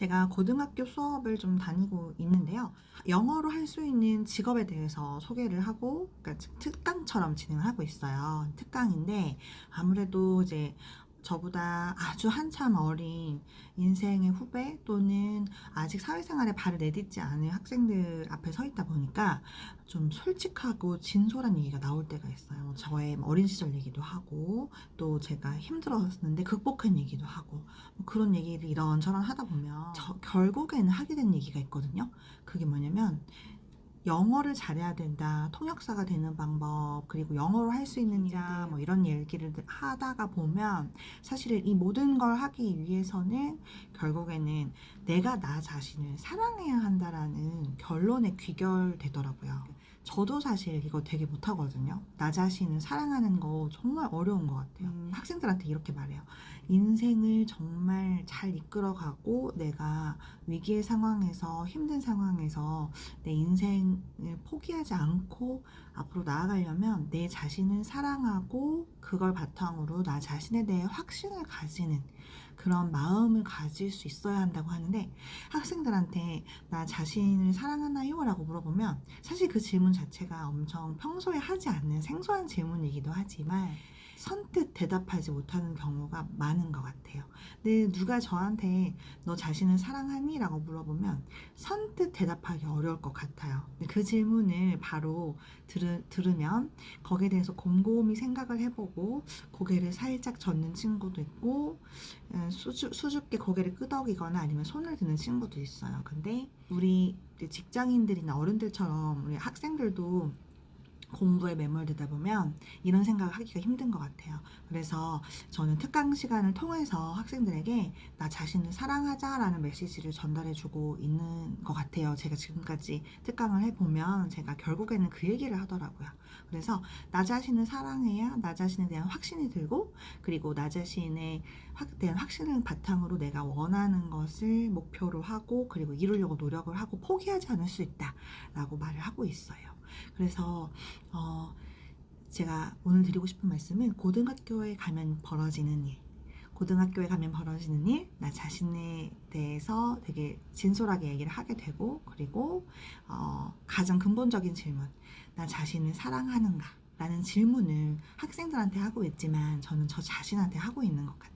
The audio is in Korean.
제가 고등학교 수업을 좀 다니고 있는데요. 영어로 할 수 있는 직업에 대해서 소개를 하고, 그러니까 특강처럼 진행을 하고 있어요. 특강인데, 아무래도 이제 저보다 아주 한참 어린 인생의 후배 또는 아직 사회생활에 발을 내딛지 않은 학생들 앞에 서 있다 보니까 좀 솔직하고 진솔한 얘기가 나올 때가 있어요. 저의 어린 시절 얘기도 하고 또 제가 힘들었는데 극복한 얘기도 하고 뭐 그런 얘기를 이런저런 하다 보면 저 결국에는 하게 된 얘기가 있거든요. 그게 뭐냐면 영어를 잘해야 된다. 통역사가 되는 방법, 그리고 영어로 할 수 있는 일이야. 뭐 이런 얘기를 하다가 보면 사실 이 모든 걸 하기 위해서는 결국에는 내가 나 자신을 사랑해야 한다라는 결론에 귀결되더라고요. 저도 사실 이거 되게 못하거든요. 나 자신을 사랑하는 거 정말 어려운 것 같아요. 음. 학생들한테 이렇게 말해요. 인생을 정말 잘 이끌어가고 내가 위기의 상황에서 힘든 상황에서 내 인생 을 포기하지 않고 앞으로 나아가려면 내 자신을 사랑하고 그걸 바탕으로 나 자신에 대해 확신을 가지는 그런 마음을 가질 수 있어야 한다고 하는데 학생들한테 나 자신을 사랑하나요? 라고 물어보면 사실 그 질문 자체가 엄청 평소에 하지 않는 생소한 질문이기도 하지만 선뜻 대답하지 못하는 경우가 많은 것 같아요. 근데 누가 저한테 너 자신을 사랑하니? 라고 물어보면 선뜻 대답하기 어려울 것 같아요. 그 질문을 바로 들으, 들으면 거기에 대해서 곰곰이 생각을 해보고 고개를 살짝 젓는 친구도 있고 음, 수줍, 수줍게 고개를 끄덕이거나 아니면 손을 드는 친구도 있어요. 근데 우리 직장인들이나 어른들처럼 우리 학생들도 공부에 매몰되다 보면 이런 생각을 하기가 힘든 것 같아요. 그래서 저는 특강 시간을 통해서 학생들에게 나 자신을 사랑하자라는 메시지를 전달해주고 있는 것 같아요. 제가 지금까지 특강을 해보면 제가 결국에는 그 얘기를 하더라고요. 그래서 나 자신을 사랑해야 나 자신에 대한 확신이 들고 그리고 나 자신에 확- 대한 확신을 바탕으로 내가 원하는 것을 목표로 하고 그리고 이루려고 노력을 하고 포기하지 않을 수 있다라고 말을 하고 있어요. 그래서 어, 제가 오늘 드리고 싶은 말씀은 고등학교에 가면 벌어지는 일, 고등학교에 가면 벌어지는 일, 나 자신에 대해서 되게 진솔하게 얘기를 하게 되고, 그리고 어, 가장 근본적인 질문, 나 자신을 사랑하는가? 라는 질문을 학생들한테 하고 있지만 저는 저 자신한테 하고 있는 것 같아요.